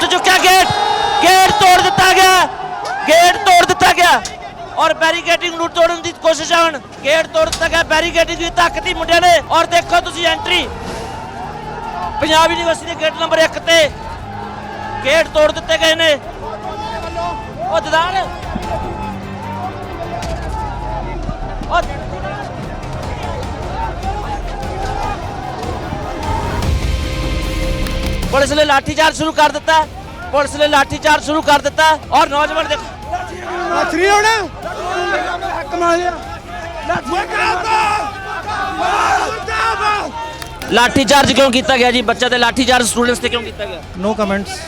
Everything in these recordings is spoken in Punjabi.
ਟੁੱਟ ਚੁੱਕਿਆ ਗੇਟ ਗੇਟ ਤੋੜ ਦਿੱਤਾ ਗਿਆ ਗੇਟ ਤੋੜ ਦਿੱਤਾ ਗਿਆ ਔਰ ਬੈਰੀਕੇਡਿੰਗ ਨੂੰ ਤੋੜਨ ਦੀ ਕੋਸ਼ਿਸ਼ ਹਨ ਗੇਟ ਤੋੜ ਦਿੱਤਾ ਗਿਆ ਬੈਰੀਕੇਡਿੰਗ ਦੀ ਤਾਕਤ ਮੁੰਡਿਆਂ ਨੇ ਔਰ ਦੇਖੋ ਤੁਸੀਂ ਐਂਟਰੀ ਪੰਜਾਬ ਯੂਨੀਵਰਸਿਟੀ ਦੇ ਗੇਟ ਨੰਬਰ 1 ਤੇ ਗੇਟ ਤੋੜ ਦਿੱਤੇ ਗਏ ਨੇ। ਉਹ ਦਦਾਨ ਉਹ ਪੁਲਿਸ ਨੇ ਲਾਠੀਚਾਰਜ ਸ਼ੁਰੂ ਕਰ ਦਿੱਤਾ। ਪੁਲਿਸ ਨੇ ਲਾਠੀਚਾਰਜ ਸ਼ੁਰੂ ਕਰ ਦਿੱਤਾ ਔਰ ਨੌਜਵਾਨ ਦੇਖੋ ਅਥਰੀ ਹੋਣਾ। ਕਮਾਲ ਲਿਆ। ਲਾਠੀਚਾਰਜ ਕਿਉਂ ਕੀਤਾ ਗਿਆ ਜੀ? ਬੱਚਾ ਤੇ ਲਾਠੀਚਾਰਜ ਸਟੂਡੈਂਟਸ ਤੇ ਕਿਉਂ ਕੀਤਾ ਗਿਆ? ਨੋ ਕਮੈਂਟਸ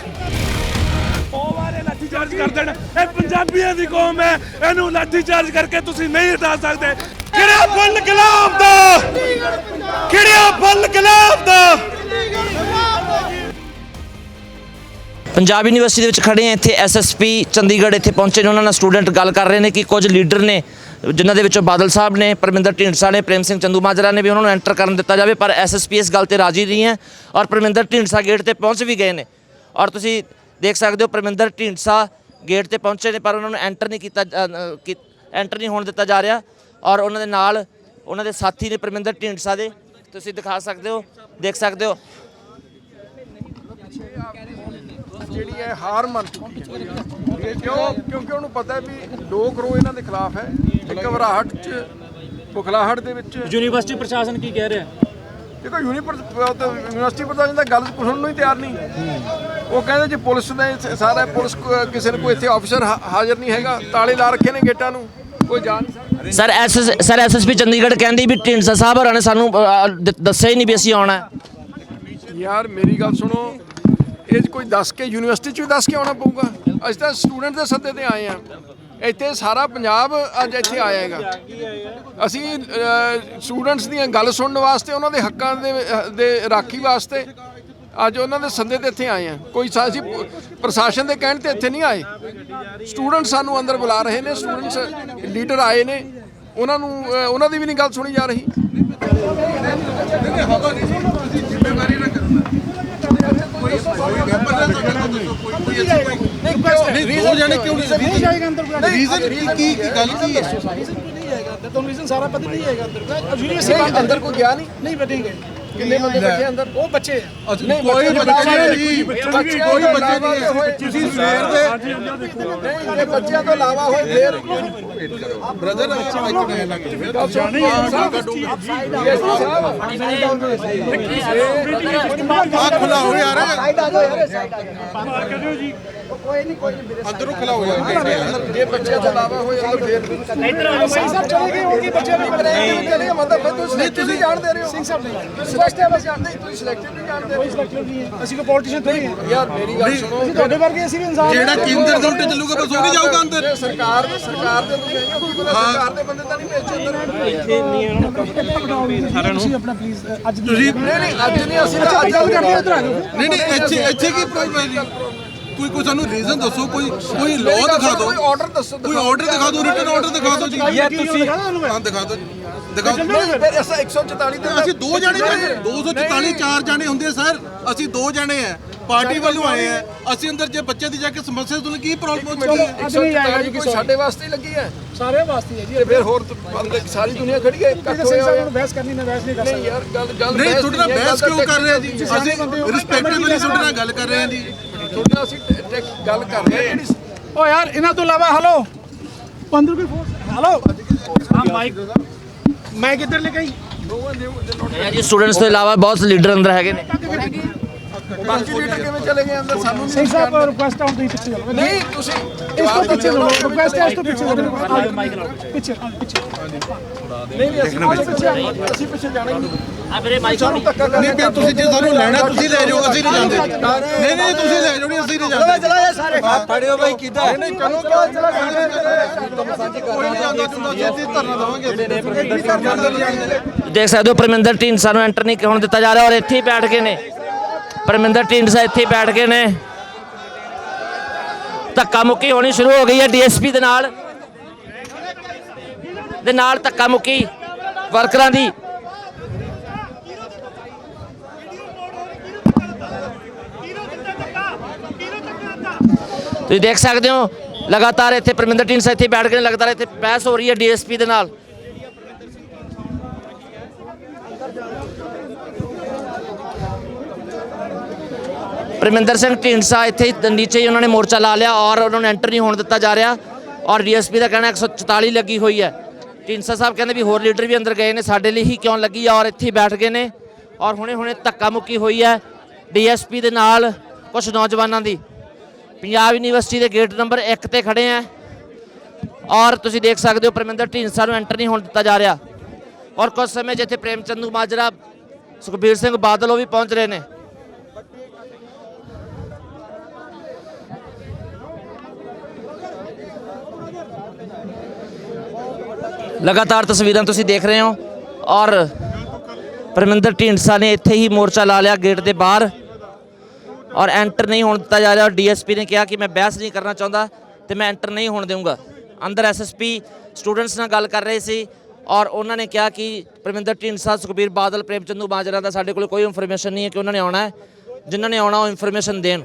ਉਹ ਵਾਲੇ ਲਾਠੀ ਚਾਰਜ ਕਰ ਦੇਣ। ਇਹ ਪੰਜਾਬੀਆਂ ਦੀ ਕੌਮ ਹੈ। ਇਹਨੂੰ ਲਾਠੀ ਚਾਰਜ ਕਰਕੇ ਤੁਸੀਂ ਨਹੀਂ ਹਟਾ ਸਕਦੇ। ਕਿਹੜਾ ਫੁੱਲ ਗੁਲਾਬ ਦਾ? ਕਿਹੜਾ ਫੁੱਲ ਗੁਲਾਬ ਦਾ? ਪੰਜਾਬ ਯੂਨੀਵਰਸਿਟੀ ਦੇ ਵਿੱਚ ਖੜੇ ਆ, ਇੱਥੇ ਐਸਐਸਪੀ ਚੰਡੀਗੜ੍ਹ ਇੱਥੇ ਪਹੁੰਚੇ ਨੇ, ਉਹਨਾਂ ਨਾਲ ਸਟੂਡੈਂਟ ਗੱਲ ਕਰ ਰਹੇ ਨੇ ਕਿ ਕੁਝ ਲੀਡਰ ਨੇ, ਜਿਨ੍ਹਾਂ ਦੇ ਵਿੱਚੋਂ ਬਾਦਲ ਸਾਹਿਬ ਨੇ, ਪਰਮਿੰਦਰ ਢੀਂਡਸਾ ਨੇ, ਪ੍ਰੇਮ ਸਿੰਘ ਚੰਦੂ ਮਾਜਰਾ ਨੇ ਵੀ ਉਹਨਾਂ ਨੂੰ ਐਂਟਰ ਕਰਨ ਦਿੱਤਾ ਜਾਵੇ, ਪਰ ਐਸਐਸਪੀ ਇਸ ਗੱਲ ਤੇ ਰਾਜੀ ਨਹੀਂ ਹੈ ਔਰ ਪਰਮਿੰਦਰ ਢੀਂਡਸਾ ਗੇਟ ਤੇ ਪਹੁੰਚ ਵੀ ਗਏ ਨੇ। ਔਰ ਤੁਸੀਂ ਦੇਖ ਸਕਦੇ ਹੋ ਪਰਮਿੰਦਰ ਢੀਂਡਸਾ ਗੇਟ ਤੇ ਪਹੁੰਚੇ ਨੇ, ਪਰ ਉਹਨਾਂ ਨੂੰ ਐਂਟਰ ਨਹੀਂ ਕੀਤਾ ਐਂਟਰ ਨਹੀਂ ਹੋਣ ਦਿੱਤਾ ਜਾ ਰਿਹਾ ਔਰ ਉਹਨਾਂ ਦੇ ਨਾਲ, ਉਹਨਾਂ ਦੇ ਸਾਥੀ ਨੇ ਪਰਮਿੰਦਰ ਢੀਂਡਸਾ ਦੇ। ਤੁਸੀਂ ਦਿਖਾ ਸਕਦੇ ਹੋ, ਦੇਖ ਸਕਦੇ ਹੋ ਜਿਹੜੀ ਹੈ ਹਾਰ ਮੰਨ ਚੁੱਕੀ ਹੈ। ਕਿਉਂ ਕਿਉਂਕਿ ਉਹਨੂੰ ਪਤਾ ਹੈ ਵੀ ਲੋਕ ਰੋ ਇਹਨਾਂ ਦੇ ਖਿਲਾਫ ਹੈ। ਇੱਕ ਘਬਰਾਹਟ ਚ ਬੁਖਲਾਹਟ ਦੇ ਵਿੱਚ। ਯੂਨੀਵਰਸਿਟੀ ਪ੍ਰਸ਼ਾਸਨ ਕੀ ਕਹਿ ਰਿਹਾ ਦੇਖੋ ਯੂਨੀਵਰਸਿਟੀ ਪ੍ਰਸ਼ਾਸਨ ਦਾ ਗੱਲ ਸੁਣਨ ਨੂੰ ਹੀ ਤਿਆਰ ਨਹੀਂ। ਉਹ ਕਹਿੰਦੇ ਜੇ ਪੁਲਿਸ ਨੇ ਸਾਰਾ ਪੁਲਿਸ ਕਿਸੇ ਨੂੰ ਕੋਈ ਇੱਥੇ ਅਫਸਰ ਹਾ- ਹਾਜ਼ਰ ਨਹੀਂ ਹੈਗਾ। ਤਾਲੇ ਲਾ ਰੱਖੇ ਨੇ ਗੇਟਾਂ ਨੂੰ। ਕੋਈ ਜਾ ਨਹੀਂ ਸਕਦਾ। Sir S sir SSP Chandigarh ਕਹਿੰਦੀ ਵੀ ਢੀਂਡਸਾ ਸਾਹਿਬ ਹੋਰਾਂ ਨੇ ਸਾਨੂੰ ਦੱਸਿਆ ਹੀ ਨਹੀਂ ਵੀ ਅਸੀਂ ਆਉਣਾ। ਯਾਰ ਮੇਰੀ ਗੱਲ ਸੁਣੋ। ਇਹ 'ਚ ਕੋਈ ਦੱਸ ਕੇ ਯੂਨੀਵਰਸਿਟੀ ਚ ਵੀ ਦੱਸ ਕੇ ਆਉਣਾ ਪਊਗਾ। ਅਸੀਂ ਤਾਂ ਸਟੂਡੈਂਟ ਦੇ ਸੱਦੇ ਤੇ ਆਏ ਆ ਇੱਥੇ ਸਾਰਾ ਪੰਜਾਬ ਅੱਜ ਇੱਥੇ ਆਇਆ ਹੈਗਾ। ਅਸੀਂ ਸਟੂਡੈਂਟਸ ਦੀਆਂ ਗੱਲ ਸੁਣਨ ਵਾਸਤੇ, ਉਹਨਾਂ ਦੇ ਹੱਕਾਂ ਦੇ ਦੇ ਰਾਖੀ ਵਾਸਤੇ ਅੱਜ ਉਹਨਾਂ ਦੇ ਸੱਦੇ ਤੇ ਇੱਥੇ ਆਏ ਆ ਕੋਈ ਸਾ- ਅਸੀਂ ਪ੍ਰਸ਼ਾਸਨ ਦੇ ਕਹਿਣ ਤੇ ਇੱਥੇ ਨਹੀਂ ਆਏ। ਸਟੂਡੈਂਟ ਸਾਨੂੰ ਅੰਦਰ ਬੁਲਾ ਰਹੇ ਨੇ, ਸਟੂਡੈਂਟਸ ਲੀਡਰ ਆਏ ਨੇ। ਉਹਨਾਂ ਨੂੰ ਉਹਨਾਂ ਦੀ ਵੀ ਨਹੀਂ ਗੱਲ ਸੁਣੀ ਜਾ ਰਹੀ। ਰੀਜ਼ਨ ਜਾਣੇ ਕਿਉਂ ਨਹੀਂ ਜਾਏਗਾ ਅੰਦਰ ਰੀਜ਼ਨ ਕੀ ਕੀ ਗੱਲ ਕੀ ਹੈ ਤੁਹਾਨੂੰ ਰੀਜ਼ਨ ਸਾਰਾ ਪਤਾ ਨਹੀਂ ਹੈਗਾ ਅੰਦਰ ਅੰਦਰ ਕੋਈ ਗਿਆ ਨਹੀਂ ਨਹੀਂ ਬਟੇਗੇ ਕਿੰਨੇ ਬੰਦੇ ਬੈਠੇ ਅੰਦਰ? ਉਹ ਬੱਚੇ ਆ। ਨਹੀਂ ਕੋਈ ਬੱਚੇ ਨਹੀਂ ਕੋਈ ਬੱਚੇ ਨਹੀਂ ਤੁਸੀਂ ਸਵੇਰ ਦੇ ਨਹੀਂ ਜੇ ਬੱਚਿਆਂ ਤੋਂ ਇਲਾਵਾ ਹੋਏ ਫੇਰ ਬ੍ਰਦਰ ਆ ਖੁੱਲਾ ਹੋ ਯਾਰ। ਅੰਦਰੋਂ ਖੁੱਲਾ ਹੋ ਯਾਰ। ਜੇ। ਬੱਚਿਆਂ ਤੋਂ ਇਲਾਵਾ ਹੋਏ ਅੰਦਰ ਫੇਰ ਸਿੰਘ ਸਾਹਿਬ ਚਲੇ ਗਏ ਹੋਣਗੇ ਬੱਚੇ ਵੀ ਨਹੀਂ ਮਤਲਬ ਫਿਰ ਤੁਸੀਂ ਨਹੀਂ ਤੁਸੀਂ ਜਾਣਦੇ ਰਹੇ ਹੋ। ਸਿੰਘ ਸਾਹਿਬ ਨਹੀਂ। ਸਿਲੈਕਟਿਵ ਬਸ ਜਾਣਦੇ ਤੁਸੀਂ ਸਿਲੈਕਟਿਵ ਨਹੀਂ ਜਾਣਦੇ ਕੋਈ ਸਿਲੈਕਟਿਵ ਨਹੀਂ ਹੈ। ਅਸੀਂ ਕੋਈ ਪੋਲੀਟੀਸ਼ੀਅਨ ਥੋੜੀ ਹਾਂ। ਯਾਰ ਮੇਰੀ ਗੱਲ ਸੁਣੋ। ਅਸੀਂ ਤੁਹਾਡੇ ਵਰਗੇ ਅਸੀਂ ਵੀ ਇਨਸਾਨ ਜਿਹੜਾ ਕੇਂਦਰ ਦੇ ਉਲਟੇ ਚੱਲੂਗਾ ਬਸ ਉਹ ਨਹੀਂ ਜਾਊਗਾ ਅੰਦਰ। ਜੇ ਸਰਕਾਰ ਸਰਕਾਰ ਦੇ ਤੁਸੀਂ ਆਈਓ ਕੀ ਪਤਾ ਸਰਕਾਰ ਦੇ ਬੰਦੇ ਤਾਂ ਨਹੀਂ ਭੇਜੇ ਅੰਦਰ। ਤੁਸੀਂ ਆਪਣਾ ਪਲੀਜ਼ ਅੱਜ ਤੁਸੀਂ ਨਹੀਂ ਨਹੀਂ। ਅੱਜ ਨਹੀਂ ਅਸੀਂ ਤਾਂ ਅੱਜ ਗੱਲ ਕਰਦੇ ਇੱਧਰ ਆ ਜਾਓ। ਨਹੀਂ ਨਹੀਂ ਇੱਥੇ ਇੱਥੇ ਕੀ ਪ੍ਰੋਬਲਮ ਹੈ ਜੀ? ਕੋਈ ਕੋਈ ਸਾਨੂੰ ਰੀਜ਼ਨ ਦੱਸੋ ਕੋਈ ਕੋਈ ਲਾਅ ਦਿਖਾ ਦਿਓ। ਕੋਈ ਆਰਡਰ ਦੱਸੋ ਕੋਈ ਆਰਡਰ ਦਿਖਾ ਦਿਓ ਰਿਟਨ ਆਰਡਰ ਦਿਖਾ ਦਿਓ ਜੀ। ਯਾਰ ਤੁਸੀਂ ਹਾਂ ਦਿਖਾ ਦਿਓ ਜੀ। ਦਿਖਾਓ। ਫਿਰ ਐਸਾ 144 ਤੇ ਅਸੀਂ ਦੋ ਜਾਣੇ ਨੇ 244 ਚਾਰ ਜਾਣੇ ਹੁੰਦੇ ਸਰ। ਅਸੀਂ ਦੋ ਜਾਣੇ ਆ ਪਾਰਟੀ ਵੱਲੋਂ ਆਏ ਆ ਅਸੀਂ ਅੰਦਰ ਜੇ ਬੱਚੇ ਦੀ ਜਾ ਕੇ ਸਮੱਸਿਆ ਤੁਹਾਨੂੰ ਕੀ ਪ੍ਰੋਬਲਮ ਹੈ ਆਏਗਾ ਜੀ ਕੋਈ ਸਾਡੇ ਵਾਸਤੇ ਹੀ ਲੱਗੀ ਹੈ। ਸਾਰੇ ਵਾਸਤੇ ਹੈ ਜੀ। ਤੇ ਫਿਰ ਹੋਰ ਸਾਰੀ ਦੁਨੀਆ ਖੜੀ ਹੈ ਇਕੱਠ ਹੋਇਆ ਹੋਇਆ ਨੂੰ ਬਹਿਸ ਕਰਨੀ ਮੈਂ ਬਹਿਸ ਨਹੀਂ ਕਰ ਨਹੀਂ ਯਾਰ ਗੱਲ ਗੱਲ ਨਹੀਂ ਤੁਹਾਡੇ ਹੈ, ਬਹਿਸ ਕਿਉਂ ਕਰ ਰਹੇ ਆ ਜੀ? ਅਸੀਂ ਰਿਸਪੈਕਟੇਬਲੀ ਤੁਹਾਡੇ ਨਾਲ ਗੱਲ ਕਰ ਰਹੇ ਆ ਜੀ। ਤੁਹਾਡੇ ਨਾਲ ਅਸੀਂ ਟੈ- ਟੈ- ਗੱਲ ਕਰ ਰਹੇ ਹਾਂ ਜਿਹੜੀ ਓ ਯਾਰ ਇਹਨਾਂ ਤੋਂ ਇਲਾਵਾ ਹਲੋ। 15 ਰੁਪਏ ਫੋਰਸ ਹਲੋ। ਹਾਂ ਮਾਈਕ। ਮੈਂ ਕਿੱਧਰ ਲੈ ਗਈ ਇਹ ਜੀ ਸਟੂਡੈਂਟਸ ਤੋਂ ਇਲਾਵਾ ਬਹੁਤ ਲੀਡਰ ਅੰਦਰ ਹੈਗੇ ਨੇ। ਬਾਕੀ ਲੀਡਰ ਕਿਵੇਂ ਚਲੇ ਗਏ ਅੰਦਰ? ਸਾਨੂੰ ਸਿੰਘ ਸਾਹਿਬ ਰਿਕੁਐਸਟ ਆਉਂ ਤੁਸੀਂ ਪਿੱਛੇ ਚਲੋ। ਨਹੀਂ ਤੁਸੀਂ ਇਸ ਤੋਂ ਪਿੱਛੇ ਰਿਕੁਐਸਟ ਹੈ ਇਸ ਤੋਂ ਪਿੱਛੇ ਪਿੱਛੇ। ਨਹੀਂ ਨਹੀਂ ਅਸੀਂ ਪਿੱਛੇ ਅਸੀਂ ਪਿੱਛੇ ਜਾਣਾ ਹੀ ਨਹੀਂ ਆ ਮੇਰੇ ਮਾਈਕ ਸਾਨੂੰ ਧੱਕਾ ਕਰਨਾ ਨਹੀਂ ਫਿਰ ਤੁਸੀਂ ਜੇ ਸਾਨੂੰ ਲੈਣਾ ਤੁਸੀਂ ਲੈ ਜਾਓ ਅਸੀਂ ਨਹੀਂ ਜਾਂਦੇ ਨਹੀਂ ਨਹੀਂ ਤੁਸੀਂ ਲੈ ਜਾਓ ਨਹੀਂ ਅਸੀਂ ਨਹੀਂ ਜਾਂਦੇ ਚਲਾ ਸਾਰੇ ਫੜਿਓ ਬਾਈ ਕਿਦਾਂ ਨਹੀਂ ਚਲੋ ਕਿਉਂ ਚਲਾ ਕੋਈ ਨਹੀਂ ਜਾਂਦਾ ਹੁੰਦਾ ਅਸੀਂ ਅਸੀਂ ਧਰਨਾ ਦੇਵਾਂਗੇ ਦੇਖ ਸਕਦੇ ਹੋ ਪਰਮਿੰਦਰ ਢੀਂਡਸਾ ਨੂੰ ਐਂਟਰ ਨਹੀਂ ਹੋਣ ਦਿੱਤਾ ਜਾ ਰਿਹਾ ਔਰ ਇੱਥੇ ਹੀ ਬੈਠ ਗਏ ਨੇ ਪਰਮਿੰਦਰ ਢੀਂਡਸਾ ਇੱਥੇ ਹੀ ਬੈਠ ਗਏ ਨੇ ਧੱਕਾ ਮੁੱਕੀ ਹੋਣੀ ਸ਼ੁਰੂ ਹੋ ਗਈ ਹੈ ਡੀਐਸਪੀ ਦੇ ਨਾਲ ਦੇ ਨਾਲ ਧੱਕਾ ਮੁੱਕੀ ਵਰਕਰਾਂ ਦੀ। ਤੁਸੀਂ ਦੇਖ ਸਕਦੇ ਹੋ ਲਗਾਤਾਰ ਇੱਥੇ ਪਰਮਿੰਦਰ ਢੀਂਡਸਾ ਇੱਥੇ ਬੈਠ ਕੇ ਨੇ, ਲਗਾਤਾਰ ਇੱਥੇ ਬਹਿਸ ਹੋ ਰਹੀ ਹੈ ਡੀਐਸਪੀ ਦੇ ਨਾਲ। ਪਰਮਿੰਦਰ ਸਿੰਘ ਢੀਂਡਸਾ ਇੱਥੇ ਨੀਚੇ ਹੀ ਉਹਨਾਂ ਨੇ ਮੋਰਚਾ ਲਾ ਲਿਆ ਔਰ ਉਹਨਾਂ ਨੂੰ ਐਂਟਰ ਨਹੀਂ ਹੋਣ ਦਿੱਤਾ ਜਾ ਰਿਹਾ। ਔਰ ਡੀਐਸਪੀ ਦਾ ਕਹਿਣਾ 144 ਲੱਗੀ ਹੋਈ ਹੈ। ਢੀਂਡਸਾ ਸਾਹਿਬ ਕਹਿੰਦੇ ਵੀ ਹੋਰ ਲੀਡਰ ਵੀ ਅੰਦਰ ਗਏ ਨੇ, ਸਾਡੇ ਲਈ ਹੀ ਕਿਉਂ ਲੱਗੀ ਔਰ ਇੱਥੇ ਹੀ ਬੈਠ ਗਏ ਨੇ। ਔਰ ਹੁਣੇ ਹੁਣੇ ਧੱਕਾ ਮੁੱਕੀ ਹੋਈ ਹੈ ਡੀਐਸਪੀ ਦੇ ਨਾਲ ਕੁਝ ਨੌਜਵਾਨਾਂ ਦੀ। ਪੰਜਾਬ ਯੂਨੀਵਰਸਿਟੀ ਦੇ ਗੇਟ ਨੰਬਰ 1 ਤੇ ਖੜੇ ਆ। ਔਰ ਤੁਸੀਂ ਦੇਖ ਸਕਦੇ ਹੋ ਪਰਮਿੰਦਰ ਢੀਂਡਸਾ ਨੂੰ ਐਂਟਰ ਨਹੀਂ ਹੋਣ ਦਿੱਤਾ ਜਾ ਰਿਹਾ। ਔਰ ਕੁਝ ਸਮੇਂ ਜਿੱਥੇ ਪ੍ਰੇਮ ਚੰਦੂ ਮਾਜਰਾ ਸੁਖਬੀਰ ਸਿੰਘ ਬਾਦਲ ਉਹ ਵੀ ਪਹੁੰਚ ਰਹੇ ਨੇ। ਲਗਾਤਾਰ ਤਸਵੀਰਾਂ ਤੁਸੀਂ ਦੇਖ ਰਹੇ ਹੋ ਔਰ ਪਰਮਿੰਦਰ ਢੀਂਡਸਾ ਨੇ ਇੱਥੇ ਹੀ ਮੋਰਚਾ ਲਾ ਲਿਆ ਗੇਟ ਦੇ ਬਾਹਰ ਔਰ ਐਂਟਰ ਨਹੀਂ ਹੋਣ ਦਿੱਤਾ ਜਾ ਰਿਹਾ ਔਰ ਡੀਐਸਪੀ ਨੇ ਕਿਹਾ ਕਿ ਮੈਂ ਬਹਿਸ ਨਹੀਂ ਕਰਨਾ ਚਾਹੁੰਦਾ ਤੇ ਮੈਂ ਐਂਟਰ ਨਹੀਂ ਹੋਣ ਦੇਵਾਂਗਾ ਅੰਦਰ ਐਸਐਸਪੀ ਸਟੂਡੈਂਟਸ ਨਾਲ ਗੱਲ ਕਰ ਰਹੇ ਸੀ ਔਰ ਉਹਨਾਂ ਨੇ ਕਿਹਾ ਕਿ ਪਰਮਿੰਦਰ ਢੀਂਡਸਾ, ਸੁਖਬੀਰ ਬਾਦਲ ਪ੍ਰੇਮ ਚੰਦੂ ਮਾਜਰਾ ਦਾ ਸਾਡੇ ਕੋਲ ਕੋਈ ਇਨਫੋਰਮੇਸ਼ਨ ਨਹੀਂ ਹੈ ਕਿ ਉਹਨਾਂ ਨੇ ਆਉਣਾ ਹੈ। ਜਿਨ੍ਹਾਂ ਨੇ ਆਉਣਾ ਉਹ ਇਨਫੋਰਮੇਸ਼ਨ ਦੇਣ।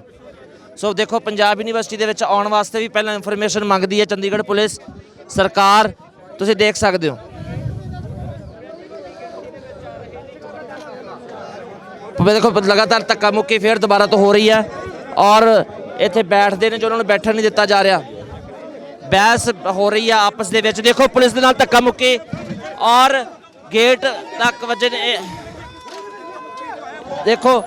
ਸੋ ਦੇਖੋ, ਪੰਜਾਬ ਯੂਨੀਵਰਸਿਟੀ ਦੇ ਵਿੱਚ ਆਉਣ ਵਾਸਤੇ ਵੀ ਪਹਿਲਾਂ ਇਨਫੋਰਮੇਸ਼ਨ ਮੰਗਦੀ ਹੈ ਚੰਡੀਗੜ੍ਹ ਪੁਲਿਸ, ਸਰਕਾਰ ਤੁਸੀਂ ਦੇਖ ਸਕਦੇ ਹੋ। ਦੇਖੋ, ਲਗਾਤਾਰ ਧੱਕਾ ਮੁੱਕੀ ਫੇਰ ਦੁਬਾਰਾ ਤੋਂ ਹੋ ਰਹੀ ਹੈ ਔਰ ਇੱਥੇ ਬੈਠਦੇ ਨੇ ਜੋ ਉਹਨਾਂ ਨੂੰ ਬੈਠਣ ਨਹੀਂ ਦਿੱਤਾ ਜਾ ਰਿਹਾ। ਬਹਿਸ ਹੋ ਰਹੀ ਆ ਆਪਸ ਦੇ ਵਿੱਚ। ਦੇਖੋ, ਪੁਲਿਸ ਦੇ ਨਾਲ ਧੱਕਾ ਮੁੱਕੀ ਔਰ ਗੇਟ ਤੱਕ ਵੱਜੇ ਨੇ। ਦੇਖੋ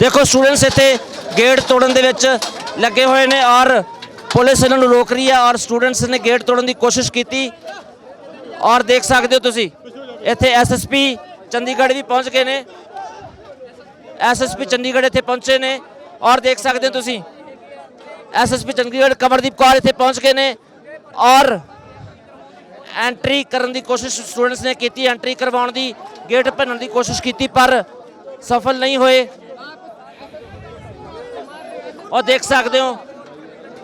ਦੇਖੋ ਸਟੂਡੈਂਟਸ ਇੱਥੇ ਗੇਟ ਤੋੜਨ ਦੇ ਵਿੱਚ ਲੱਗੇ ਹੋਏ ਨੇ ਔਰ ਪੁਲਿਸ ਇਹਨਾਂ ਨੂੰ ਰੋਕ ਰਹੀ ਹੈ ਔਰ ਸਟੂਡੈਂਟਸ ਨੇ ਗੇਟ ਤੋੜਨ ਦੀ ਕੋਸ਼ਿਸ਼ ਕੀਤੀ। ਔਰ ਦੇਖ ਸਕਦੇ ਹੋ ਤੁਸੀਂ, ਇੱਥੇ ਐਸਐਸਪੀ ਚੰਡੀਗੜ੍ਹ ਵੀ ਪਹੁੰਚ ਗਏ ਨੇ। ਐਸਐਸਪੀ ਚੰਡੀਗੜ੍ਹ ਇੱਥੇ ਪਹੁੰਚੇ ਨੇ। ਔਰ ਦੇਖ ਸਕਦੇ ਹੋ ਤੁਸੀਂ ਐਸਐਸਪੀ ਚੰਡੀਗੜ੍ਹ ਕਮਰਦੀਪ ਕੌਰ ਇੱਥੇ ਪਹੁੰਚ ਗਏ ਨੇ। ਔਰ ਐਂਟਰੀ ਕਰਨ ਦੀ ਕੋਸ਼ਿਸ਼ ਸਟੂਡੈਂਟਸ ਨੇ ਕੀਤੀ, ਐਂਟਰੀ ਕਰਵਾਉਣ ਦੀ, ਗੇਟ ਭੰਨਣ ਦੀ ਕੋਸ਼ਿਸ਼ ਕੀਤੀ, ਪਰ ਸਫਲ ਨਹੀਂ ਹੋਏ। ਔਰ ਦੇਖ ਸਕਦੇ ਹੋ,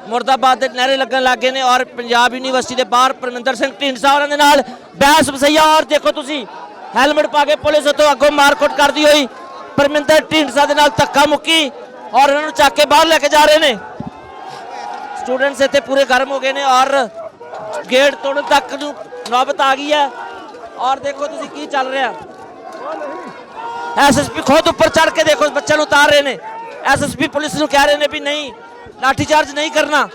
ਮੁਰਦਾਬਾਦ ਦੇ ਨਾਰੇ ਲੱਗਣ ਲੱਗੇ ਨੇ ਔਰ ਪੰਜਾਬ ਯੂਨੀਵਰਸਿਟੀ ਦੇ ਬਾਹਰ ਪਰਮਿੰਦਰ ਸਿੰਘ ਢੀਂਡਸਾ ਹੋਰਾਂ ਦੇ ਨਾਲ ਬਹਿਸ ਵਸਈਆ ਔਰ ਦੇਖੋ ਤੁਸੀਂ, ਹੈਲਮਟ ਪਾ ਕੇ ਪੁਲਿਸ ਤੋਂ ਅੱਗੋਂ ਮਾਰਕੁੱਟ ਕਰਦੀ ਹੋਈ, ਪਰਮਿੰਦਰ ਢੀਂਡਸਾ ਦੇ ਨਾਲ ਧੱਕਾ ਮੁੱਕੀ ਔਰ ਇਹਨਾਂ ਨੂੰ ਚੱਕ ਕੇ ਬਾਹਰ ਲੈ ਕੇ ਜਾ ਰਹੇ ਨੇ। ਸਟੂਡੈਂਟਸ ਇੱਥੇ ਪੂਰੇ ਗਰਮ ਹੋ ਗਏ ਨੇ ਔਰ ਗੇਟ ਤੋੜਨ ਤੱਕ ਨੂੰ ਨੌਬਤ ਆ ਗਈ ਹੈ। ਔਰ ਦੇਖੋ ਤੁਸੀਂ ਕੀ ਚੱਲ ਰਿਹਾ। ਐਸਐਸਪੀ ਖੁਦ ਉੱਪਰ ਚੜ ਕੇ ਦੇਖੋ, ਬੱਚਿਆਂ ਨੂੰ ਉਤਾਰ ਰਹੇ ਨੇ। ਐਸਐਸਪੀ ਪੁਲਿਸ ਨੂੰ ਕਹਿ ਰਹੇ ਨੇ ਵੀ ਨਹੀਂ ਲਾਠੀ ਚਾਰਜ ਨਹੀਂ ਕਰਨਾ।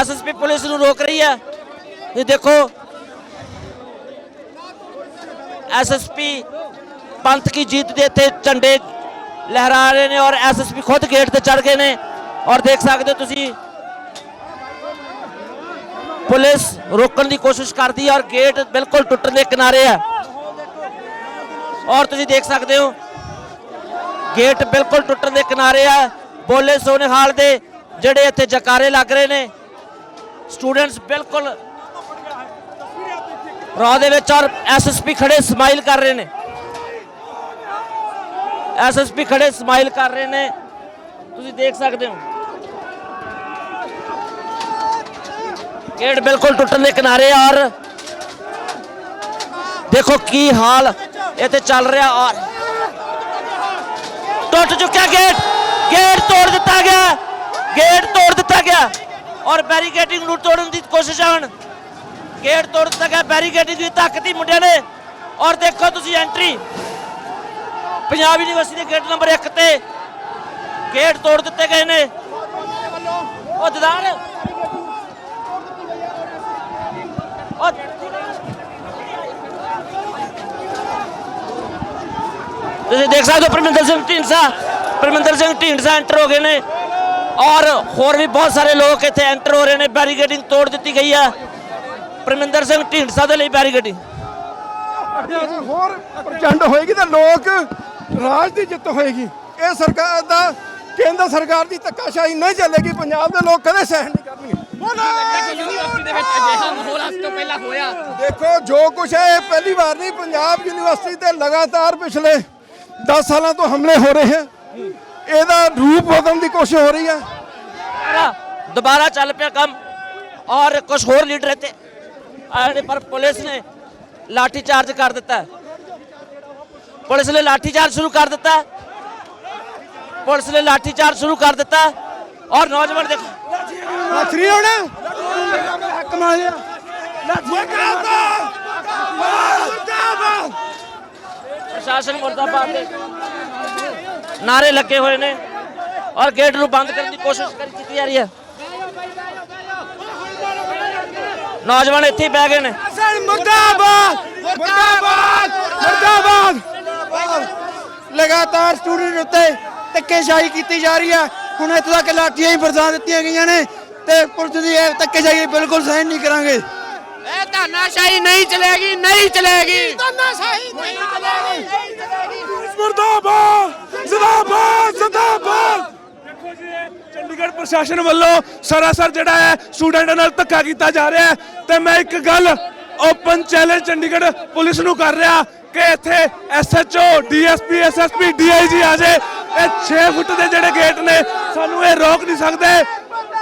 ਐਸਐਸਪੀ ਪੁਲਿਸ ਨੂੰ ਰੋਕ ਰਹੀ ਹੈ। ਇਹ ਦੇਖੋ ਐਸਐਸਪੀ ਪੰਥ ਕੀ ਜੀਤ ਦੇ ਇੱਥੇ ਝੰਡੇ ਲਹਿਰਾ ਰਹੇ ਨੇ ਔਰ ਐਸਐਸਪੀ ਖੁਦ ਗੇਟ ਤੇ ਚੜ ਗਏ ਨੇ। ਔਰ ਦੇਖ ਸਕਦੇ ਹੋ ਤੁਸੀਂ, ਪੁਲਿਸ ਰੋਕਣ ਦੀ ਕੋਸ਼ਿਸ਼ ਕਰਦੀ ਹੈ ਔਰ ਗੇਟ ਬਿਲਕੁਲ ਟੁੱਟਣ ਦੇ ਕਿਨਾਰੇ ਹੈ। ਔਰ ਤੁਸੀਂ ਦੇਖ ਸਕਦੇ ਹੋ ਗੇਟ ਬਿਲਕੁਲ ਟੁੱਟਣ ਦੇ ਕਿਨਾਰੇ ਆ। ਬੋਲੇ ਸੋਨੇਹਾਲ ਦੇ ਜਿਹੜੇ ਇੱਥੇ ਜਕਾਰੇ ਲੱਗ ਰਹੇ ਨੇ। ਸਟੂਡੈਂਟਸ ਬਿਲਕੁਲ ਰਾਹ ਦੇ ਵਿੱਚ ਔਰ ਐਸਐਸਪੀ ਖੜੇ ਸਮਾਈਲ ਕਰ ਰਹੇ ਨੇ। ਐਸਐਸਪੀ ਖੜੇ ਸਮਾਈਲ ਕਰ ਰਹੇ ਨੇ। ਤੁਸੀਂ ਦੇਖ ਸਕਦੇ ਹੋ। ਗੇਟ ਬਿਲਕੁਲ ਟੁੱਟਣ ਦੇ ਕਿਨਾਰੇ ਆ ਔਰ ਦੇਖੋ ਕੀ ਹਾਲ ਇੱਥੇ ਚੱਲ ਰਿਹਾ ਔਰ ਟੁੱਟ ਚੁੱਕਿਆ ਗੇਟ ਗੇਟ ਤੋੜ ਦਿੱਤਾ ਗਿਆ ਗੇਟ ਤੋੜ ਦਿੱਤਾ ਗਿਆ ਔਰ ਬੈਰੀਕੇਡਿੰਗ ਨੂੰ ਤੋੜਨ ਦੀ ਕੋਸ਼ਿਸ਼ ਆ ਗੇਟ ਤੋੜ ਦਿੱਤਾ ਗਿਆ ਬੈਰੀਕੇਡਿੰਗ ਦੀ ਤਾਕਤੀ ਮੁੰਡਿਆਂ ਨੇ ਔਰ ਦੇਖੋ ਤੁਸੀਂ ਐਂਟਰੀ ਪੰਜਾਬ ਯੂਨੀਵਰਸਿਟੀ ਦੇ ਗੇਟ ਨੰਬਰ 1 ਤੇ ਗੇਟ ਤੋੜ ਦਿੱਤੇ ਗਏ ਨੇ ਉਹ ਜਦਾਰ ਉਹ ਤੁਸੀਂ ਦੇਖ ਸਕਦੇ ਹੋ ਪਰਮਿੰਦਰ ਸਿੰਘ ਢੀਂਡਸਾ। ਪਰਮਿੰਦਰ ਸਿੰਘ ਢੀਂਡਸਾ ਐਂਟਰ ਹੋ ਗਏ ਨੇ। ਔਰ ਹੋਰ ਵੀ ਬਹੁਤ ਸਾਰੇ ਲੋਕ ਇੱਥੇ ਐਂਟਰ ਹੋ ਰਹੇ ਨੇ। ਬੈਰੀਕੇਡਿੰਗ ਤੋੜ ਦਿੱਤੀ ਗਈ ਹੈ ਪਰਮਿੰਦਰ ਸਿੰਘ ਢੀਂਡਸਾ ਦੇ ਲਈ ਬੈਰੀਕੇਡਿੰਗ ਹੋਰ ਪ੍ਰਚੰਡ ਹੋਏਗੀ ਤਾਂ ਲੋਕ ਰਾਜ ਦੀ ਜਿੱਤ ਹੋਏਗੀ। ਇਹ ਸਰਕਾਰ ਦਾ ਕੇਂਦਰ ਸਰਕਾਰ ਦੀ ਧੱਕਾਸ਼ਾਹੀ ਨਹੀਂ ਚੱਲੇਗੀ। ਪੰਜਾਬ ਦੇ ਲੋਕ ਕਦੇ ਸਹਿਣ ਨਹੀਂ ਕਰਨਗੇ। ਯੂਨੀਵਰਸਿਟੀ ਦੇ ਵਿੱਚ ਅਜਿਹਾ ਮਾਹੌਲ ਅੱਜ ਤੋਂ ਪਹਿਲਾਂ ਹੋਇਆ। ਦੇਖੋ ਜੋ ਕੁਛ ਹੈ ਇਹ ਪਹਿਲੀ ਵਾਰ ਨਹੀਂ। ਪੰਜਾਬ ਯੂਨੀਵਰਸਿਟੀ ਤੇ ਲਗਾਤਾਰ ਪਿਛਲੇ 10 ਸਾਲਾਂ ਤੋਂ ਹਮਲੇ ਹੋ ਰਹੇ ਹੈ ਇਹਦਾ ਰੂਪ ਬਦਲਣ ਦੀ ਕੋਸ਼ਿਸ਼ ਹੋ ਰਹੀ ਹੈ ਦੁਬਾਰਾ ਚੱਲ ਪਿਆ ਕੰਮ। ਔਰ ਕੁਝ ਹੋਰ ਲੀਡਰ ਇੱਥੇ ਪਰ ਪੁਲਿਸ ਨੇ ਲਾਠੀ ਚਾਰਜ ਕਰ ਦਿੱਤਾ। ਹੈ। ਪੁਲਿਸ ਨੇ ਲਾਠੀਚਾਰਜ ਸ਼ੁਰੂ ਕਰ ਦਿੱਤਾ। ਹੈ। ਪੁਲਿਸ ਨੇ ਲਾਠੀਚਾਰਜ ਸ਼ੁਰੂ ਕਰ ਦਿੱਤਾ। ਹੈ ਔਰ ਨੌਜਵਾਨ ਦੇਖੋ। ਸ੍ਰੀ ਹੋਣਾ। ਕਮਾਲ ਲਿਆ ਪ੍ਰਸ਼ਾਸਨ ਮੁਰਦਾਬਾਦ ਨਾਰੇ ਲੱਗੇ ਹੋਏ ਨੇ ਔਰ ਗੇਟ ਨੂੰ ਬੰਦ ਕਰਨ ਦੀ ਕੋਸ਼ਿਸ਼ ਕਰੀ ਕੀਤੀ ਜਾ ਰਹੀ ਹੈ। ਨੌਜਵਾਨ ਇੱਥੇ ਬਹਿ ਗਏ ਨੇ। ਮੁਰਦਾਬਾਦ ਮੁਰਦਾਬਾਦ ਮੁਰਦਾਬਾਦ। ਲਗਾਤਾਰ ਸਟੂਡੈਂਟ ਉੱਤੇ ਧੱਕੇਸ਼ਾਹੀ ਕੀਤੀ ਜਾ ਰਹੀ ਹੈ। ਹੁਣ ਇੱਥੇ ਤੱਕ ਲਾਠੀਆਂ ਹੀ ਵਰਸਾ ਦਿੱਤੀਆਂ ਗਈਆਂ ਨੇ ਤੇ ਪੁਲਿਸ ਦੀ ਇਹ ਧੱਕੇਸ਼ਾਹੀ ਬਿਲਕੁਲ ਸਹਿਣ ਨਹੀਂ ਕਰਾਂਗੇ। ਇਹ ਧਾਨਾਸ਼ਾਹੀ ਨਹੀਂ ਚਲੇਗੀ ਨਹੀਂ ਚਲੇਗੀ। ਧਾਨਾਸ਼ਾਹੀ ਨਹੀਂ ਚਲੇਗੀ। ਮੁਰਦਾਬਾਦ ਜ਼ਿੰਦਾਬਾਦ ਜ਼ਿੰਦਾਬਾਦ। ਦੇਖੋ ਜੀ ਇਹ ਚੰਡੀਗੜ੍ਹ ਪ੍ਰਸ਼ਾਸਨ ਵੱਲੋਂ ਸਰਾਸਰ ਜਿਹੜਾ ਹੈ ਸਟੂਡੈਂਟਾਂ ਨਾਲ ਧੱਕਾ ਕੀਤਾ ਜਾ ਰਿਹਾ ਹੈ। ਤੇ ਮੈਂ ਇੱਕ ਗੱਲ ਓਪਨ ਚੈਲੰਜ ਚੰਡੀਗੜ੍ਹ ਪੁਲਿਸ ਨੂੰ ਕਰ ਰਿਹਾ ਕਿ ਇੱਥੇ ਐਸਐਚਓ ਡੀਐਸਪੀ ਐਸਐਸਪੀ ਡੀਆਈਜੀ ਆ ਜਾਏ। ਇਹ 6 ਫੁੱਟ ਦੇ ਜਿਹੜੇ ਗੇਟ ਨੇ ਸਾਨੂੰ ਇਹ ਰੋਕ ਨਹੀਂ ਸਕਦੇ।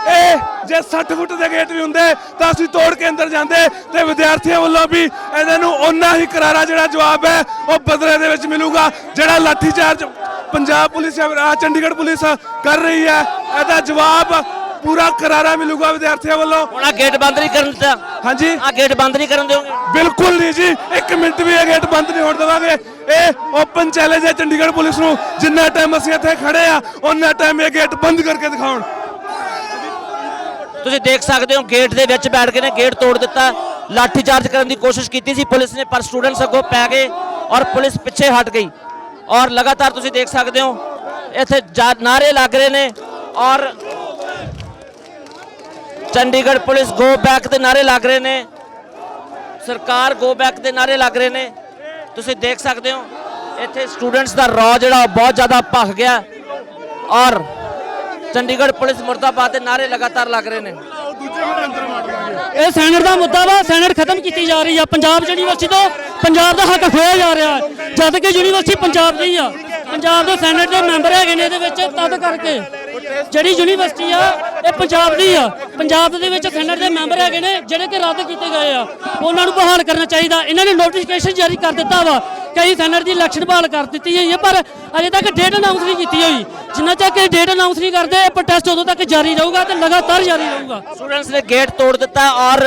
ਇਹ ਜੇ 60 ਫੁੱਟ ਦੇ ਗੇਟ ਵੀ ਹੁੰਦੇ ਤਾਂ ਅਸੀਂ ਤੋੜ ਕੇ ਅੰਦਰ ਜਾਂਦੇ ਤੇ ਵਿਦਿਆਰਥੀਆਂ ਵੱਲੋਂ ਵੀ ਇਹਨਾਂ ਨੂੰ ਓਨਾ ਹੀ ਕਰਾਰਾ ਜਿਹੜਾ ਜਵਾਬ ਹੈ ਉਹ ਬਦਲੇ ਦੇ ਵਿੱਚ ਮਿਲੂਗਾ ਜਿਹੜਾ ਲਾਠੀ ਚਾਰਜ ਪੰਜਾਬ ਪੁਲਿਸ ਜਾਂ ਚੰਡੀਗੜ੍ਹ ਪੁਲਿਸ ਕਰ ਰਹੀ ਹੈ ਇਹਦਾ ਜਵਾਬ ਪੂਰਾ ਕਰਾਰਾ ਮਿਲੂਗਾ ਵਿਦਿਆਰਥੀਆਂ ਵੱਲੋਂ। ਹੁਣ ਆਹ ਗੇਟ ਬੰਦ ਨਹੀਂ ਕਰਨ ਦਿੱਤਾ। ਹਾਂਜੀ। ਆ ਗੇਟ ਬੰਦ ਨਹੀਂ ਕਰਨ ਦਿਓਗੇ? ਬਿਲਕੁਲ ਨਹੀਂ ਜੀ ਇੱਕ ਮਿੰਟ ਵੀ ਇਹ ਗੇਟ ਬੰਦ ਨਹੀਂ ਹੋਣ ਦੇਵਾਂਗੇ। ਇਹ ਓਪਨ ਚੈਲੰਜ ਹੈ ਚੰਡੀਗੜ੍ਹ ਪੁਲਿਸ ਨੂੰ ਜਿੰਨਾ ਟਾਈਮ ਅਸੀਂ ਇੱਥੇ ਖੜੇ ਆ ਉਹਨਾਂ ਟਾਈਮ ਇਹ ਗੇਟ ਬੰਦ ਕਰਕੇ ਦਿਖਾਉਣ। ਤੁਸੀਂ ਦੇਖ ਸਕਦੇ ਹੋ ਗੇਟ ਦੇ ਵਿੱਚ ਬੈਠ ਕੇ ਨੇ ਗੇਟ ਤੋੜ ਦਿੱਤਾ। ਲਾਠੀ ਚਾਰਜ ਕਰਨ ਦੀ ਕੋਸ਼ਿਸ਼ ਕੀਤੀ ਸੀ। ਪੁਲਿਸ ਨੇ, ਪਰ ਸਟੂਡੈਂਟਸ ਅੱਗੋਂ ਪੈ ਗਏ ਔਰ ਪੁਲਿਸ ਪਿੱਛੇ ਹਟ ਗਈ। ਔਰ ਲਗਾਤਾਰ ਤੁਸੀਂ ਦੇਖ ਸਕਦੇ ਹੋ, ਇੱਥੇ ਜਾ- ਨਾਅਰੇ ਲੱਗ ਰਹੇ ਨੇ ਔਰ ਚੰਡੀਗੜ੍ਹ ਪੁਲਿਸ ਗੋ ਬੈਕ ਦੇ ਨਾਅਰੇ ਲੱਗ ਰਹੇ ਨੇ। ਸਰਕਾਰ ਗੋ ਬੈਕ ਦੇ ਨਾਅਰੇ ਲੱਗ ਰਹੇ ਨੇ। ਤੁਸੀਂ ਦੇਖ ਸਕਦੇ ਹੋ, ਇੱਥੇ ਸਟੂਡੈਂਟਸ ਦਾ ਰੌ ਜਿਹੜਾ ਉਹ ਬਹੁਤ ਜ਼ਿਆਦਾ ਭਖ ਗਿਆ ਔਰ ਚੰਡੀਗੜ੍ਹ ਪੁਲਿਸ ਮੁਰਦਾਬਾਦ ਦੇ ਨਾਅਰੇ ਲਗਾਤਾਰ ਲੱਗ ਰਹੇ ਨੇ। ਇਹ ਸੈਨੇਟ ਦਾ ਮੁੱਦਾ ਵਾ, ਸੈਨੇਟ ਖਤਮ ਕੀਤੀ ਜਾ ਰਹੀ ਆ। ਪੰਜਾਬ ਯੂਨੀਵਰਸਿਟੀ ਤੋਂ ਪੰਜਾਬ ਦਾ ਹੱਕ ਖੋਇਆ ਜਾ ਰਿਹਾ ਹੈ। ਜਦ ਕਿ ਯੂਨੀਵਰਸਿਟੀ ਪੰਜਾਬ ਦੀ ਆ। ਪੰਜਾਬ ਦੇ ਸੈਨੇਟ ਦੇ ਮੈਂਬਰ ਹੈਗੇ ਨੇ ਇਹਦੇ ਵਿੱਚ, ਤਦ ਕਰਕੇ। ਜਿਹੜੀ ਯੂਨੀਵਰਸਿਟੀ ਆ, ਇਹ ਪੰਜਾਬ ਦੀ ਆ। ਪੰਜਾਬ ਦੇ ਵਿੱਚ ਸੈਨੇਟ ਦੇ ਮੈਂਬਰ ਹੈਗੇ ਨੇ, ਜਿਹੜੇ ਕਿ ਰੱਦ ਕੀਤੇ ਗਏ ਆ। ਉਹਨਾਂ ਨੂੰ ਬਹਾਲ ਕਰਨਾ ਚਾਹੀਦਾ। ਇਹਨਾਂ ਨੇ ਨੋਟੀਫਿਕੇਸ਼ਨ ਜਾਰੀ ਕਰ ਦਿੱਤਾ ਵਾ। ਕਈ ਸੈਨੇਟ ਦੀ ਇਲੈਕਸ਼ਨ ਬਹਾਲ ਕਰ ਦਿੱਤੀ ਹੋਈ ਹੈ ਪਰ ਅਜੇ ਤੱਕ ਡੇਟ ਅਨਾਉਂਸ ਨਹੀਂ ਕੀਤੀ ਹੋਈ। ਜਿੰਨਾ ਤੱਕ ਇਹ ਡੇਟ ਅਨਾਉਂਸ ਨਹੀਂ ਕਰਦੇ ਪ੍ਰੋਟੈਸਟ ਉਦੋਂ ਤੱਕ ਜਾਰੀ ਰਹੂਗਾ ਤੇ ਲਗਾਤਾਰ ਜਾਰੀ ਰਹੂਗਾ। ਸਟੂਡੈਂਟਸ ਨੇ ਗੇਟ ਤੋੜ ਦਿੱਤਾ ਔਰ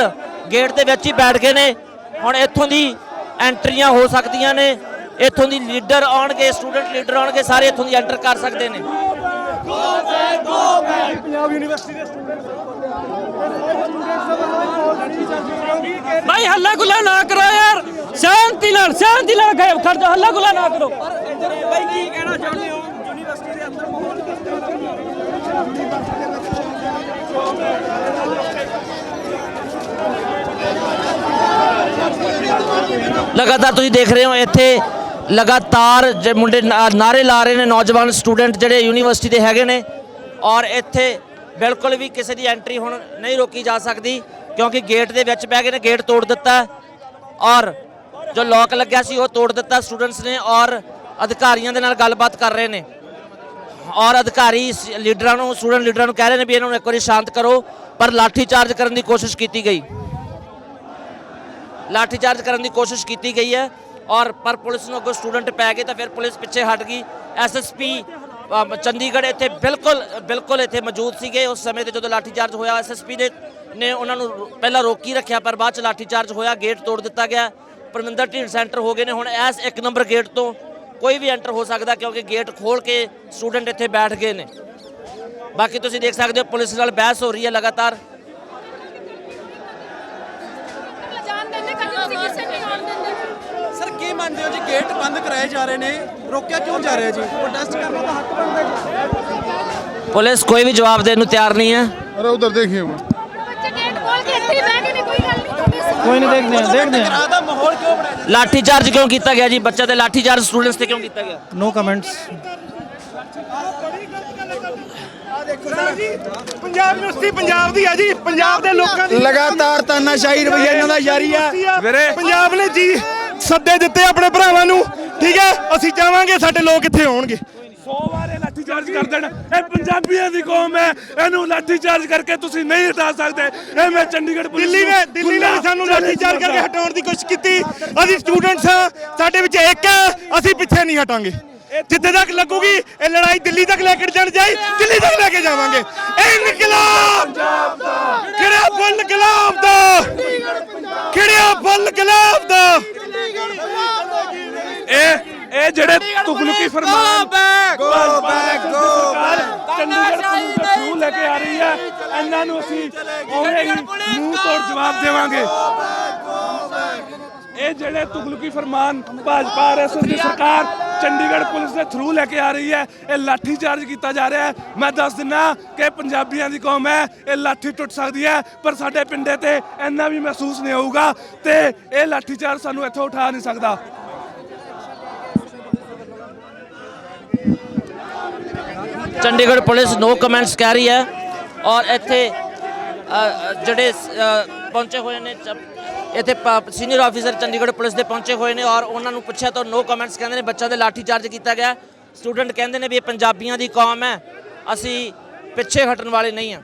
ਗੇਟ ਦੇ ਵਿੱਚ ਹੀ ਬੈਠ ਗਏ ਨੇ। ਹੁਣ ਇੱਥੋਂ ਦੀ ਐਂਟਰੀਆਂ ਹੋ ਸਕਦੀਆਂ ਨੇ। ਇੱਥੋਂ ਦੀ ਲੀਡਰ ਆਉਣਗੇ ਸਟੂਡੈਂਟ ਲੀਡਰ ਆਉਣਗੇ ਸਾਰੇ ਇੱਥੋਂ ਦੀ ਐਂਟਰ ਕਰ ਸਕਦੇ ਨੇ। ਭਾਈ ਹੱਲਾ ਗੁੱਲਾ ਨਾ ਕਰੋ ਯਾਰ। ਸ਼ਾਂਤੀ ਨਾਲ ਸ਼ਾਂਤੀ ਨਾਲ ਗਏ ਖੜ ਜਾ ਹੱਲਾ ਗੁੱਲਾ ਨਾ ਕਰੋ। ਲਗਾਤਾਰ ਤੁਸੀਂ ਦੇਖ ਰਹੇ ਹੋ ਇੱਥੇ ਲਗਾਤਾਰ ਜੇ ਮੁੰਡੇ ਨਾ- ਨਾਅਰੇ ਲਾ ਰਹੇ ਨੇ ਨੌਜਵਾਨ ਸਟੂਡੈਂਟ ਜਿਹੜੇ ਯੂਨੀਵਰਸਿਟੀ ਦੇ ਹੈਗੇ ਨੇ ਔਰ ਇੱਥੇ ਬਿਲਕੁਲ ਵੀ ਕਿਸੇ ਦੀ ਐਂਟਰੀ ਹੁਣ ਨਹੀਂ ਰੋਕੀ ਜਾ ਸਕਦੀ ਕਿਉਂਕਿ ਗੇਟ ਦੇ ਵਿੱਚ ਬਹਿ ਗਏ ਨੇ ਗੇਟ ਤੋੜ ਦਿੱਤਾ ਹੈ ਔਰ ਜੋ ਲੋਕ ਲੱਗਿਆ ਸੀ ਉਹ ਤੋੜ ਦਿੱਤਾ ਸਟੂਡੈਂਟਸ ਨੇ ਔਰ ਅਧਿਕਾਰੀਆਂ ਦੇ ਨਾਲ ਗੱਲਬਾਤ ਕਰ ਰਹੇ ਨੇ। ਔਰ ਅਧਿਕਾਰੀ ਸ- ਲੀਡਰਾਂ ਨੂੰ, ਸਟੂਡੈਂਟ ਲੀਡਰਾਂ ਨੂੰ ਕਹਿ ਰਹੇ ਨੇ ਵੀ ਇਹਨਾਂ ਨੂੰ ਇੱਕ ਵਾਰੀ ਸ਼ਾਂਤ ਕਰੋ, ਪਰ ਲਾਠੀ ਚਾਰਜ ਕਰਨ ਦੀ ਕੋਸ਼ਿਸ਼ ਕੀਤੀ ਗਈ। ਲਾਠੀ ਚਾਰਜ ਕਰਨ ਦੀ ਕੋਸ਼ਿਸ਼ ਕੀਤੀ ਗਈ ਹੈ ਔਰ ਪਰ ਪੁਲਿਸ ਨੂੰ ਅੱਗੋਂ ਸਟੂਡੈਂਟ ਪੈ ਗਏ ਤਾਂ ਫਿਰ ਪੁਲਿਸ ਪਿੱਛੇ ਹਟ ਗਈ। ਐਸਐਸਪੀ ਚੰਡੀਗੜ੍ਹ ਇੱਥੇ ਬਿਲਕੁਲ ਬਿਲਕੁਲ ਇੱਥੇ ਮੌਜੂਦ ਸੀਗੇ। ਉਸ ਸਮੇਂ ਤੇ ਜਦੋਂ ਲਾਠੀ ਚਾਰਜ ਹੋਇਆ ਐਸਐਸਪੀ ਨੇ ਨੇ ਉਹਨਾਂ ਨੂੰ ਰੋ- ਪਹਿਲਾਂ ਰੋਕੀ ਰੱਖਿਆ, ਪਰ ਬਾਅਦ ਚ ਲਾਠੀ ਚਾਰਜ ਹੋਇਆ, ਗੇਟ ਤੋੜ ਦਿੱਤਾ ਗਿਆ। ਪਰਮਿੰਦਰ ਢੀਂਡ ਸੈਂਟਰ ਹੋ ਗਏ ਨੇ। ਹੁਣ ਇਸ ਇੱਕ ਨੰਬਰ ਗੇਟ ਤੋਂ ਕੋਈ ਵੀ ਐਂਟਰ ਹੋ ਸਕਦਾ ਕਿਉਂਕਿ ਗੇਟ ਖੋਲ ਕੇ ਸਟੂਡੈਂਟ ਇੱਥੇ ਬੈਠ ਗਏ ਨੇ। ਬਾਕੀ ਤੁਸੀਂ ਦੇਖ ਸਕਦੇ ਹੋ ਪੁਲਿਸ ਨਾਲ ਬਹਿਸ ਹੋ ਰਹੀ ਹੈ ਲਗਾਤਾਰ। ਸਰ ਕੀ ਮੰਨਦੇ ਹੋ ਜੀ? ਗੇਟ ਬੰਦ ਕਰਾਏ ਜਾ ਰਹੇ ਨੇ। ਰੋਕਿਆ ਕਿਉਂ ਜਾ ਰਿਹਾ ਜੀ? ਪ੍ਰੋਟੈਸਟ ਕਰਨਾ ਤਾਂ ਹੱਕ ਬਣਦਾ ਜੀ। ਪੁਲਿਸ ਕੋਈ ਵੀ ਜਵਾਬ ਦੇਣ ਨੂੰ ਤਿਆਰ ਨਹੀਂ ਹੈ। ਅਰੇ ਉਧਰ ਦੇਖੀਏ ਬੱਚੇ ਗੇਟ ਖੋਲ ਕੇ ਇੱਥੇ ਹੀ ਬਹਿ ਗਏ ਨੇ ਕੋਈ ਗੱਲ ਨਹੀਂ ਤੁਹਾਡੀ ਕੋਈ ਨਹੀਂ ਦੇਖਦੇ ਆ ਦੇਖਦੇ ਆ ਦਾ ਮਾਹੌਲ ਕਿਉਂ ਬਣਾਇਆ ਲਾਠੀ ਚਾਰਜ ਕਿਉਂ ਕੀਤਾ ਗਿਆ ਜੀ? ਬੱਚਾ ਤੇ ਲਾਠੀ ਚਾਰਜ ਸਟੂਡੈਂਟਸ ਤੇ ਕਿਉਂ ਕੀਤਾ ਗਿਆ? No comments Punjab university Punjab ਦੀ ਆ ਜੀ ਪੰਜਾਬ ਦੇ ਲੋਕਾਂ ਦੀ ਲਗਾਤਾਰ ਤਾਨਾਸ਼ਾਹੀ ਰਵਈਆ ਇਹਨਾਂ ਦਾ ਜਾਰੀ ਆ। ਵੀਰੇ। ਪੰਜਾਬ ਨੇ ਜੀ ਸੱਦੇ ਦਿੱਤੇ ਆਪਣੇ ਭਰਾਵਾਂ ਨੂੰ। ਠੀਕ ਹੈ ਅਸੀਂ ਚਾਹਾਂਗੇ ਸਾਡੇ ਲੋਕ ਇੱਥੇ ਆਉਣਗੇ। 100 ਵਾਰੇ ਲਾਠੀ ਚਾਰਜ ਕਰ ਦੇਣ। ਇਹ ਪੰਜਾਬੀਆਂ ਦੀ ਕੌਮ ਹੈ। ਇਹਨੂੰ ਲਾਠੀ ਚਾਰਜ ਕਰਕੇ ਤੁਸੀਂ ਨਹੀਂ ਹਟਾ ਸਕਦੇ। ਇਹ ਮੈਂ ਚੰਡੀਗੜ੍ਹ ਪੁਲਿਸ ਦਿੱਲੀ ਨੇ ਦਿੱਲੀ ਨੇ ਸਾਨੂੰ ਲਾਠੀ ਚਾਰਜ ਕਰਕੇ ਹਟਾਉਣ ਦੀ ਕੋਸ਼ਿਸ਼ ਕੀਤੀ। ਅਸੀਂ ਸਟੂਡੈਂਟਸ ਸਾਡੇ ਵਿੱਚ ਇੱਕ ਹੈ। ਅਸੀਂ ਪਿੱਛੇ ਨਹੀਂ ਹਟਾਂਗੇ। ਜਿੱਥੇ ਤੱਕ ਲੱਗੂਗੀ ਇਹ ਲੜਾਈ ਦਿੱਲੀ ਤੱਕ ਲੈ ਕੇ ਜਾਣ ਜਾਈ ਦਿੱਲੀ ਤੱਕ ਲੈ ਕੇ ਜਾਵਾਂਗੇ। ਇਨਕਲਾਬ! ਕਿਹੜਾ ਫੁੱਲ ਗੁਲਾਬ ਦਾ। ਕਿਹੜਾ ਫੁੱਲ ਗੁਲਾਬ ਦਾ। ਇਹ ਇਹ ਜਿਹੜੇ ਤੁਗਲਕੀ ਫਰਮਾਨ go back go Chandigarh police ਦੇ ਥਰੂ ਲੈ ਕੇ ਆ ਰਹੀ ਹੈ। ਇਹਨਾਂ ਨੂੰ ਅਸੀਂ ਉਹੇ ਹੀ ਮੂੰਹ ਤੋੜ ਜਵਾਬ ਦੇਵਾਂਗੇ। ਇਹ ਜਿਹੜੇ ਤੁਗਲਕੀ ਫਰਮਾਨ ਭਾਜਪਾ ਆਰਐਸਐਸ ਦੀ ਸਰਕਾਰ ਚੰਡੀਗੜ੍ਹ ਪੁਲਿਸ ਦੇ ਥਰੂ ਲੈ ਕੇ ਆ ਰਹੀ ਹੈ। ਇਹ ਲਾਠੀ ਚਾਰਜ ਕੀਤਾ ਜਾ ਰਿਹਾ ਹੈ। ਮੈਂ ਦੱਸ ਦਿੰਨਾ ਕਿ ਪੰਜਾਬੀਆਂ ਦੀ ਕੌਮ ਹੈ ਇਹ ਲਾਠੀ ਟੁੱਟ ਸਕਦੀ ਹੈ ਪਰ ਸਾਡੇ ਪਿੰਡੇ ਤੇ ਇੰਨਾ ਵੀ ਮਹਿਸੂਸ ਨਹੀਂ ਹੋਊਗਾ ਤੇ ਇਹ ਲਾਠੀ ਚਾਰਜ ਸਾਨੂੰ ਇੱਥੋਂ ਉਠਾ ਨਹੀਂ ਸਕਦਾ। ਚੰਡੀਗੜ੍ਹ ਪੁਲਿਸ ਨੋ ਕਮੈਂਟਸ ਕਹਿ ਰਹੀ ਹੈ ਔਰ ਇੱਥੇ ਜਿਹੜੇ ਪਹੁੰਚੇ ਹੋਏ ਨੇ ਚ- ਇੱਥੇ ਸੀਨੀਅਰ ਆਫੀਸਰ ਚੰਡੀਗੜ੍ਹ ਪੁਲਿਸ ਦੇ ਪਹੁੰਚੇ ਹੋਏ ਨੇ ਔਰ ਉਹਨਾਂ ਨੂੰ ਪੁੱਛਿਆ ਤਾਂ ਨੋ ਕਮੈਂਟਸ ਕਹਿੰਦੇ ਨੇ ਬੱਚਾ ਦੇ ਲਾਠੀ ਚਾਰਜ ਕੀਤਾ ਗਿਆ। ਸਟੂਡੈਂਟ ਕਹਿੰਦੇ ਨੇ ਵੀ ਇਹ ਪੰਜਾਬੀਆਂ ਦੀ ਕੌਮ ਹੈ, ਅਸੀਂ ਪਿੱਛੇ ਹਟਣ ਵਾਲੇ ਨਹੀਂ ਹਾਂ।